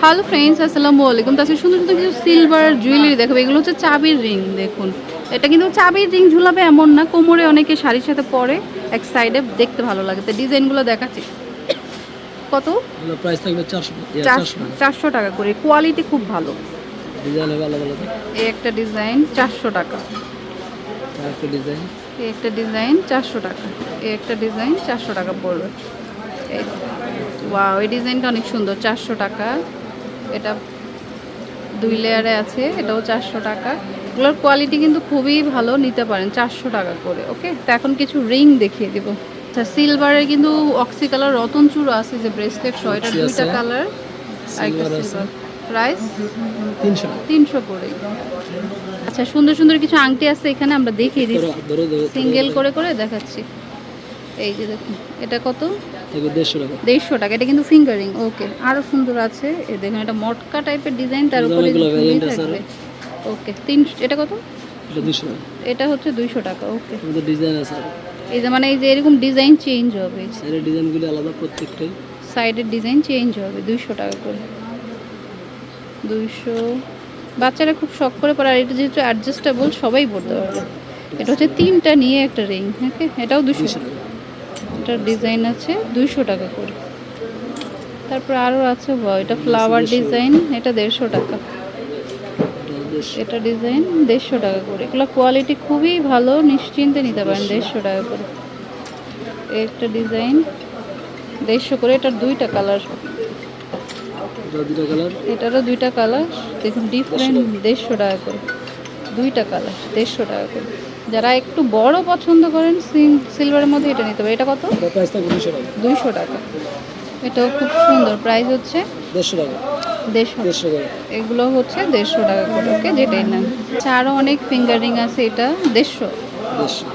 Hello friends আসসালামু আলাইকুম। তাছাড়া সুন্দর সুন্দর কিছু সিলভার জুয়েলারি দেখাবো। এগুলো হচ্ছে চাবির রিং দেখুন। এটা কিন্তু চাবির রিং ঝুলাবে এমন না কোমরে অনেকে শাড়ির সাথে পরে এক সাইডে দেখতে ভালো লাগে। তো ডিজাইনগুলো দেখাচ্ছি। কত? প্রাইস থাকবে চারশো চারশো টাকা। করে। কোয়ালিটি খুব ভালো। ডিজাইন এই একটা ডিজাইন চারশো টাকা। একটা ডিজাইন এই একটা ডিজাইন চারশো টাকা। এই একটা ডিজাইন চারশো টাকা পড়বে। এই। ওয়াও এই ডিজাইনটা অনেক সুন্দর চারশো টাকা। এটা দুই লেয়ারে আছে এটাও চারশো টাকা। এগুলোর কোয়ালিটি কিন্তু খুবই ভালো নিতে পারেন চারশো টাকা করে ওকে তো এখন কিছু রিং দেখিয়ে দিব। আচ্ছা সিলভারের কিন্তু অক্সি কালার রতন চূড়ো আছে যে ব্রেসলেট সহ এটা দুইটা কালার আর একটা সিলভার প্রাইস তিনশো তিনশো করে। আচ্ছা সুন্দর সুন্দর কিছু আংটি আছে এখানে আমরা দেখিয়ে দিচ্ছি। সিঙ্গেল করে করে দেখাচ্ছি। এই যে দেখুন এটা কত? দেড়শো টাকা। এটা কিন্তু ফিঙ্গারিং ওকে আরও সুন্দর আছে দেখুন এটা মটকা টাইপের ডিজাইন তার উপরে থাকবে। ওকে তিন এটা কত? এটা হচ্ছে দুইশো টাকা ওকে ডিজাইন আছে এই যে মানে এই যে এরকম ডিজাইন চেঞ্জ হবে এর ডিজাইনগুলি আলাদা প্রত্যেকটাই। সাইডের ডিজাইন চেঞ্জ হবে দুইশো টাকা করে। দুইশো। বাচ্চারা খুব শখ করে পরে আর এটা যেহেতু অ্যাডজাস্টেবল সবাই পড়তে পারবে। এটা হচ্ছে তিনটা নিয়ে একটা রিং ওকে এটাও দুশো টাকা। এটার ডিজাইন আছে, দুইশো টাকা করে। তারপর আরও আছে এটা ফ্লাওয়ার ডিজাইন এটা দেড়শো টাকা। এটা ডিজাইন দেড়শো টাকা করে। এগুলো কোয়ালিটি খুবই ভালো, নিশ্চিন্তে নিতে পারেন দেড়শো টাকা করে। একটা ডিজাইন দেড়শো করে, এটার দুইটা কালার এটারও দুইটা কালার দেখুন ডিফারেন্ট দেড়শো টাকা করে। দুইটা কালার দেড়শো টাকা করে। যারা একটু বড় পছন্দ করেন সিলভারের মধ্যে এটা নিতে হবে এটা কত? দুইশো টাকা। এটাও খুব সুন্দর প্রাইস হচ্ছে। দেড়শো টাকা। দেড়শো। এগুলো হচ্ছে দেড়শো টাকা করে ওকে যেটাই না আচ্ছা আরও অনেক ফিঙ্গারিং আছে এটা। দেড়শো।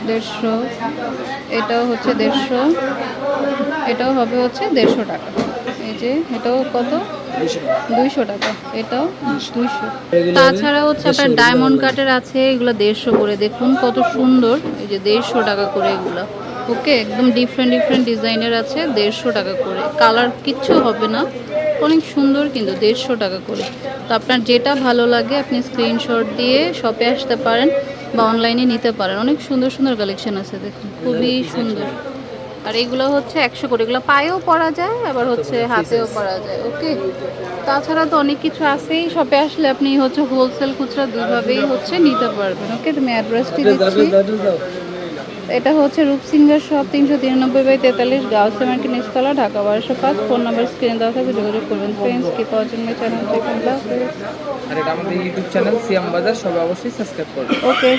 দেড়শো। এটাও হচ্ছে দেড়শো। এটাও হবে হচ্ছে দেড়শো টাকা। এই যে এটাও কত? দুইশো টাকা। এটাও দুইশো। এগুলো তাছাড়া হচ্ছে আপনার ডায়মন্ড কাটের আছে এগুলো দেড়শো করে। দেখুন কত সুন্দর। এই যে দেড়শো টাকা করে এগুলো। ওকে একদম ডিফারেন্ট ডিফারেন্ট ডিজাইনের আছে দেড়শো টাকা করে। কালার কিচ্ছু হবে না। অনেক সুন্দর কিন্তু দেড়শো টাকা করে। তো আপনার যেটা ভালো লাগে আপনি স্ক্রিনশট দিয়ে শপে আসতে পারেন বা অনলাইনে নিতে পারেন। অনেক সুন্দর সুন্দর কালেকশন আছে দেখুন। খুবই সুন্দর। আর এগুলো হচ্ছে একশো করে। এগুলো পায়েও পরা যায় আবার হচ্ছে হাতেও পরা যায় ওকে তাছাড়া তো অনেক কিছু আছেই শপে আসলে আপনি হচ্ছে হোলসেল খুচরা দুইভাবেই হচ্ছে নিতে পারবেন ওকে তুমি অ্যাড্রেসটি দিচ্ছি এটা হচ্ছে রূপসিঙ্গার শপ তিনশো তিরানব্বই বাই তেতাল্লিশ গাউসে মার্কেট নিচতলা ঢাকা বারোশো পাঁচ। ফোন নাম্বার স্ক্রিনে দেওয়া থাকবে যোগাযোগ করবেন ফ্রেন্ডস কি পাওয়ার জন্য চ্যানেল আর এটা আমাদের ইউটিউব চ্যানেল সিয়াম বাজার সবাই অবশ্যই সাবস্ক্রাইব করবেন। ওকে